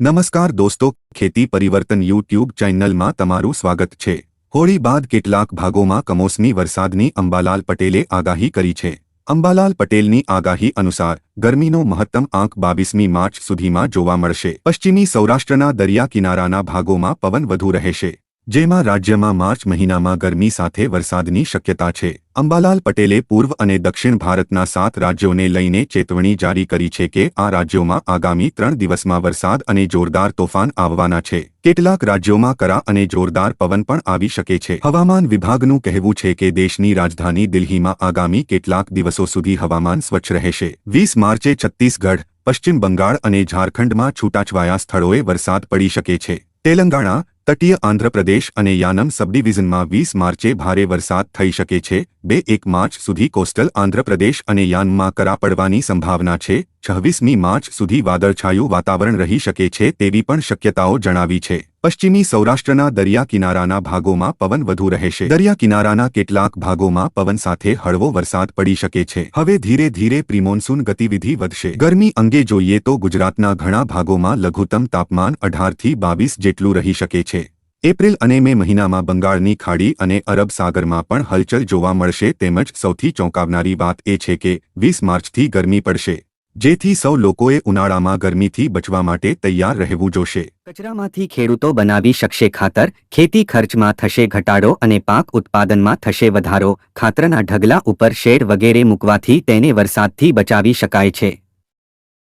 નમસ્કાર દોસ્તો, ખેતી પરિવર્તન યુટ્યુબ ચેનલમાં તમારું સ્વાગત છે. હોળી બાદ કેટલાક ભાગોમાં કમોસમી વરસાદની અંબાલાલ પટેલે આગાહી કરી છે. અંબાલાલ પટેલની આગાહી અનુસાર, ગરમીનો મહત્તમ આંક બાવીસમી માર્ચ સુધીમાં જોવા મળશે. પશ્ચિમી સૌરાષ્ટ્રના દરિયા કિનારાના ભાગોમાં પવન વધુ રહેશે. જેમાં રાજ્યમાં માર્ચ મહિનામાં ગરમી સાથે વરસાદની શક્યતા છે. અંબાલાલ પટેલે પૂર્વ અને દક્ષિણ ભારતના સાત રાજ્યોને લઈને ચેતવણી જારી કરી છે કે આ રાજ્યોમાં આગામી ત્રણ દિવસમાં વરસાદ અને જોરદાર તોફાન આવવાના છે. કેટલાક રાજ્યોમાં કરા અને જોરદાર પવન પણ આવી શકે છે. હવામાન વિભાગનું કહેવું છે કે દેશની રાજધાની દિલ્હીમાં આગામી કેટલાક દિવસો સુધી હવામાન સ્વચ્છ રહેશે. વીસ માર્ચે છત્તીસગઢ, પશ્ચિમ બંગાળ અને ઝારખંડમાં છૂટાછવાયા સ્થળોએ વરસાદ પડી શકે છે. તેલંગાણા તટીય આંધ્રપ્રદેશ અને યાનમ સબડિવિઝનમાં વીસ માર્ચે ભારે વરસાદ થઈ શકે છે. બે એક માર્ચ સુધી કોસ્ટલ આંધ્રપ્રદેશ અને યાનમાં કરા પડવાની સંભાવના છે. છવ્વીસમી માર્ચ સુધી વાદળછાયું વાતાવરણ રહી શકે છે તેવી પણ શક્યતાઓ જણાવી છે. પશ્ચિમી સૌરાષ્ટ્રના દરિયા કિનારાના ભાગોમાં પવન વધુ રહેશે. દરિયા કિનારાના કેટલાક ભાગોમાં પવન સાથે હળવો વરસાદ પડી શકે છે. હવે ધીરે ધીરે પ્રિમોન્સૂન ગતિવિધિ વધશે. ગરમી અંગે જોઈએ તો ગુજરાતના ઘણા ભાગોમાં લઘુત્તમ તાપમાન અઢારથી બાવીસ જેટલું રહી શકે છે. એપ્રિલ અને મે મહિનામાં બંગાળની ખાડી અને અરબ સાગરમાં પણ હલચલ જોવા મળશે. તેમજ સૌથી ચોંકાવનારી વાત એ છે કે વીસ માર્ચથી ગરમી પડશે. જેથી સૌ લોકોએ ઉનાળામાં ગરમીથી બચવા માટે તૈયાર રહેવું જોશે. કચરામાંથી ખેડૂતો બનાવી શકશે ખાતર, ખેતી ખર્ચમાં થશે ઘટાડો અને પાક ઉત્પાદનમાં થશે વધારો. ખાતરના ઢગલા ઉપર શેડ વગેરે મૂકવાથી તેને વરસાદથી બચાવી શકાય છે.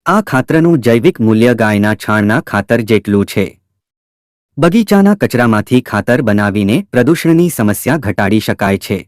આ ખાતરનું જૈવિક મૂલ્ય ગાયના છાણના ખાતર જેટલું છે. બગીચાના કચરામાંથી ખાતર બનાવીને પ્રદૂષણની સમસ્યા ઘટાડી શકાય છે.